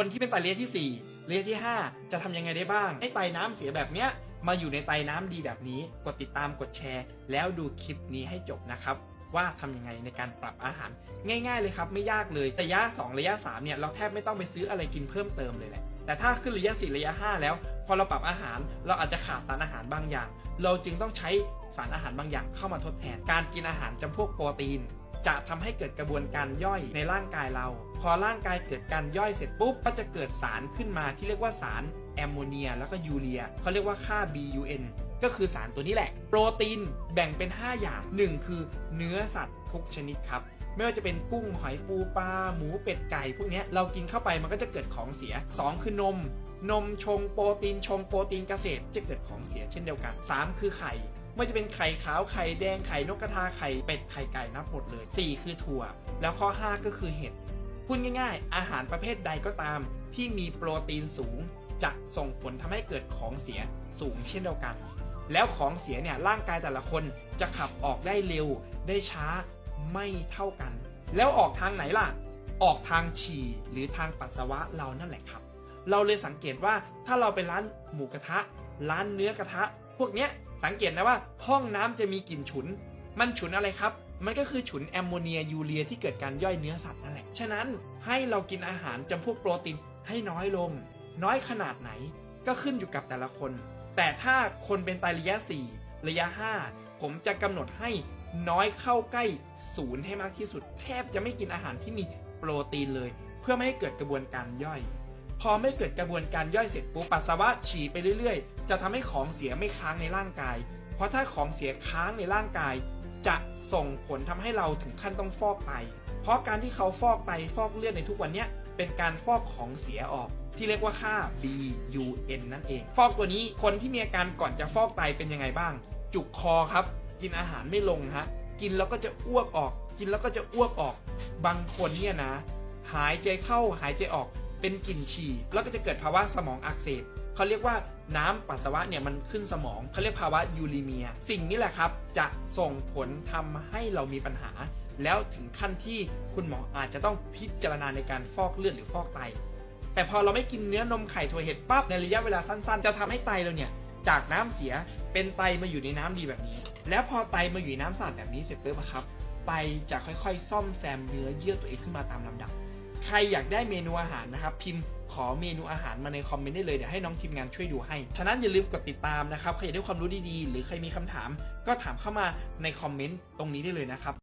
คนที่เป็นไตระยะที่4ระยะที่ 5 จะทำยังไงได้บ้าง ให้ไตน้ำเสียแบบเนี้ยมาอยู่ในไตน้ำดีแบบนี้ กดติดตามกดแชร์ แล้วดูคลิปนี้ให้จบนะครับ ว่าทำยังไงในการปรับอาหาร ง่ายๆเลยครับ ไม่ยากเลยระยะ 2 ระยะ 3 เนี่ย เราแทบไม่ต้องไปซื้ออะไรกินเพิ่มเติมเลยแหละแต่ถ้าขึ้นระยะ 4 ระยะ 5 แล้ว พอเราปรับอาหาร เราอาจจะขาดสารอาหารบางอย่าง เราจึงต้องใช้สารอาหารบางอย่างเข้ามาทดแทน การกินอาหารจำพวกโปรตีน จะทำให้เกิดกระบวนการย่อยในร่างกายเรา พอร่างกายเกิดการย่อยเสร็จปุ๊บก็จะเกิดสารขึ้นมาที่เรียกว่าสารแอมโมเนียแล้วก็ยูเรียเขาเรียกว่าค่า BUN ก็คือสารตัวนี้แหละ โปรตีนแบ่งเป็น 5 อย่าง 1 คือเนื้อสัตว์ ทุกชนิดครับไม่ว่าจะเป็นกุ้งหอยปูปลาหมูเป็ดไก่พวกนี้เรากินเข้าไปมันก็จะเกิดของเสีย 2 คือนม นมชงโปรตีนชงโปรตีนเกษตรจะเกิดของเสียเช่นเดียวกัน 3 คือไข่ไม่ว่าจะเป็นไข่ขาวไข่แดงไข่นกกระทาไข่เป็ดไข่ไก่นับหมดเลย 4 คือถั่ว แล้วข้อ 5 ก็คือเห็ดพูดง่ายๆ อาหารประเภทใดก็ตาม ที่มีโปรตีนสูง จะส่งผลทำให้เกิดของเสียสูงเช่นเดียวกัน แล้วของเสียเนี่ยร่างกายแต่ละคนจะขับออกได้เร็วได้ช้า ไม่เท่ากัน แล้วออกทางไหนล่ะ ออกทางฉี่หรือทางปัสสาวะเรานั่นแหละครับ เราเลยสังเกตว่าถ้าเราไปร้านหมูกระทะ ร้านเนื้อกระทะ พวกเนี้ยสังเกตนะว่าห้องน้ำจะมีกลิ่นฉุน มันฉุนอะไรครับ มันก็คือฉุนแอมโมเนียยูเรียที่เกิดการย่อยเนื้อสัตว์นั่นแหละ ฉะนั้นให้เรากินอาหารจำพวกโปรตีนให้น้อยลง น้อยขนาดไหนก็ขึ้นอยู่กับแต่ละคน แต่ถ้าคนเป็นไตระยะ 4 ระยะ 5 ผมจะกำหนดให้ น้อยเข้าใกล้ศูนย์ให้มากที่สุด แทบจะไม่กินอาหารที่มีโปรตีนเลย เพื่อไม่ให้เกิดกระบวนการย่อย พอไม่เกิดกระบวนการย่อยเสร็จปุ๊บปัสสาวะฉี่ไปเรื่อยๆ จะทำให้ของเสียไม่ค้างในร่างกาย เพราะถ้าของเสียค้างในร่างกาย จะส่งผลทำให้เราถึงขั้นต้องฟอกไต เพราะการที่เขาฟอกไตฟอกเลือดในทุกวันเนี้ยเป็นการฟอกของเสียออกที่เรียกว่าค่า BUN นั่นเอง ฟอกตัวนี้คนที่มีอาการก่อนจะฟอกไตเป็นยังไงบ้าง จุกคอครับ กินอาหารไม่ลงฮะ กินแล้วก็จะอ้วกออก กินแล้วก็จะอ้วกออก บางคนเนี่ยนะ หายใจเข้าหายใจออกเป็นกลิ่นฉี่ แล้วก็จะเกิดภาวะสมองอักเสบเขาเรียกว่าน้ำปัสสาวะเนี่ยมันขึ้นสมองเขาเรียกภาวะยูรีเมีย สิ่งนี้แหละครับ จะส่งผลทำให้เรามีปัญหา แล้วถึงขั้นที่คุณหมออาจจะต้องพิจารณาในการฟอกเลือดหรือฟอกไต แต่พอเราไม่กินเนื้อนมไข่ถั่วเห็ดปั๊บในระยะเวลาสั้นๆ จะทำให้ไตเราเนี่ย จากน้ำเสียเป็นไตมาอยู่ในน้ำดีแบบนี้ แล้วพอไตมาอยู่ในน้ำสะอาดแบบนี้เสร็จปุ๊บครับไตจะค่อยๆ ซ่อมแซมเนื้อเยื่อตัวเองขึ้นมาตามลำดับ ใครอยากได้เมนูอาหารนะครับ พิมพ์ขอเมนูอาหารมาในคอมเมนต์ได้เลย เดี๋ยวให้น้องทีมงานช่วยดูให้ ฉะนั้นอย่าลืมกดติดตามนะครับ ใครอยากได้ความรู้ดีๆ หรือใครมีคำถาม ก็ถามเข้ามาในคอมเมนต์ตรงนี้ได้เลยนะครับ